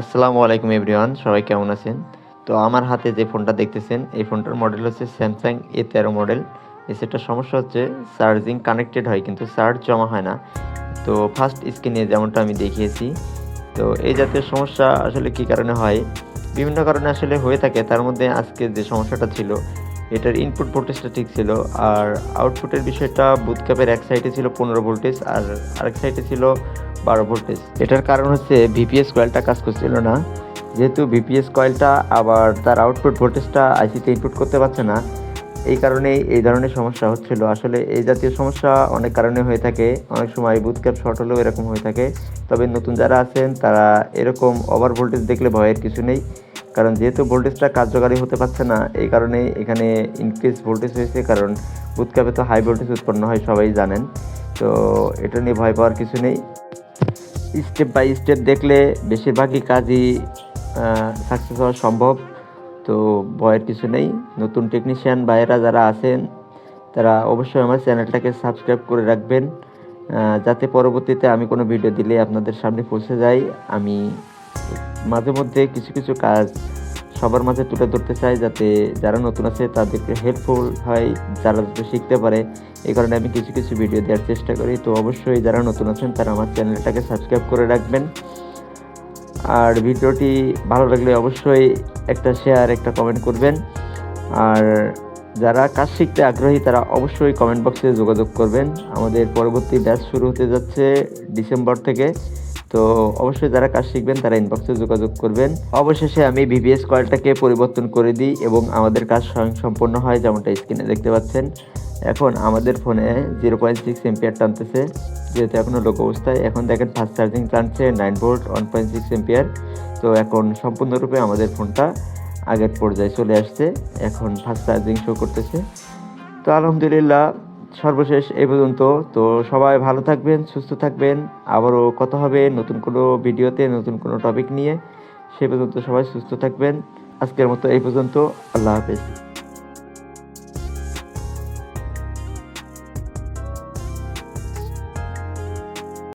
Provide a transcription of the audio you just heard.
আসসালামু আলাইকুম এভরিওয়ান, সবাই কেমন আছেন? তো আমার হাতে যে ফোনটা দেখতেছেন, এই ফোনটার মডেল হচ্ছে স্যামসাং এ তেরো মডেল এই সেটার সমস্যা হচ্ছে চার্জিং কানেক্টেড হয়, কিন্তু চার্জ জমা হয় না। তো ফার্স্ট স্ক্রিনে যেমনটা আমি দেখিয়েছি। তো এই জাতীয় সমস্যা আসলে কি কারণে হয়? বিভিন্ন কারণে আসলে হয়ে থাকে। তার মধ্যে আজকে যে সমস্যাটা ছিল, এটার ইনপুট ভোল্টেজটা ঠিক ছিল, আর আউটপুটের বিষয়টা বুথ ক্যাপের এক সাইডে ছিল পনেরো ভোল্টেজ আর আরেক সাইডে ছিল বারো ভোল্টেজ এটার কারণ হচ্ছে ভিপিএস কয়েলটা কাজ করছিল না। যেহেতু ভিপিএস কয়েলটা আবার তার আউটপুট ভোল্টেজটা আইসিতে ইনপুট করতে পারছে না, এই কারণেই এই ধরনের সমস্যা হচ্ছিল। আসলে এই জাতীয় সমস্যা অনেক কারণে হয়ে থাকে। অনেক সময় বুথ ক্যাপ শর্ট হলেও এরকম হয়ে থাকে। তবে নতুন যারা আছেন, তারা এরকম ওভার ভোল্টেজ দেখলে ভয়ের কিছু নেই। কারণ যেহেতু ভোল্টেজটা কার্যকারী হতে পারছে না, এই কারণে এখানে ইনক্রিজ ভোল্টেজ হয়েছে। কারণ বুথ ক্যাপে তো হাই ভোল্টেজ উৎপন্ন হয়, সবাই জানেন। তো এটা নিয়ে ভয় পাওয়ার কিছু নেই। স্টেপ বাই স্টেপ দেখলে বেশিরভাগই কাজই সাকসেস হওয়া সম্ভব। তো ভয়ের কিছু নেই। নতুন টেকনিশিয়ান ভাইয়েরা যারা আছেন, তারা অবশ্যই আমার চ্যানেলটাকে সাবস্ক্রাইব করে রাখবেন। যাতে পরবর্তীতে আমি কোনো ভিডিও দিলে আপনাদের সামনে পৌঁছে যাই। আমি মাঝে মধ্যে কিছু কিছু কাজ সবার মাঝে তুলে ধরতে চাই যাতে যারা নতুন আছে তাদেরকে হেল্পফুল হয়, যারা যাতে শিখতে পারে। এই কারণে আমি কিছু কিছু ভিডিও দেওয়ার চেষ্টা করি। তো অবশ্যই যারা নতুন আছেন তারা আমার চ্যানেলটাকে সাবস্ক্রাইব করে রাখবেন। আর ভিডিওটি ভালো লাগলে অবশ্যই একটা শেয়ার একটা কমেন্ট করবেন। আর যারা কাজ শিখতে আগ্রহী তারা অবশ্যই কমেন্ট বক্সে যোগাযোগ করবেন। আমাদের পরবর্তী ব্যাচ শুরু হতে যাচ্ছে ডিসেম্বর থেকে। তো অবশ্যই যারা কাজ শিখবেন, তারা ইনবক্সে যোগাযোগ করবেন। অবশেষে আমি ভিভিএস কয়েলটাকে পরিবর্তন করে দিই এবং আমাদের কাজ স্বয়ং সম্পন্ন হয়, যেমনটা স্ক্রিনে দেখতে পাচ্ছেন। এখন আমাদের ফোনে জিরো পয়েন্ট সিক্স এম্পিয়ার টানতেছে, যেহেতু এখনও লোক অবস্থায়। এখন দেখেন ফাস্ট চার্জিং টানছে nine volt one point six ampere তো এখন সম্পূর্ণরূপে আমাদের ফোনটা আগের পর্যায়ে চলে আসছে। এখন ফাস্ট চার্জিং শো করতেছে। তো আলহামদুলিল্লাহ সর্বশেষ এ পর্যন্ত। তো সবাই ভালো থাকবেন, সুস্থ থাকবেন। আবারও কথা হবে নতুন কোনো ভিডিওতে, নতুন কোনো টপিক নিয়ে। সে পর্যন্ত সবাই সুস্থ থাকবেন। আজকের মতো এই পর্যন্ত। আল্লাহ হাফেজ।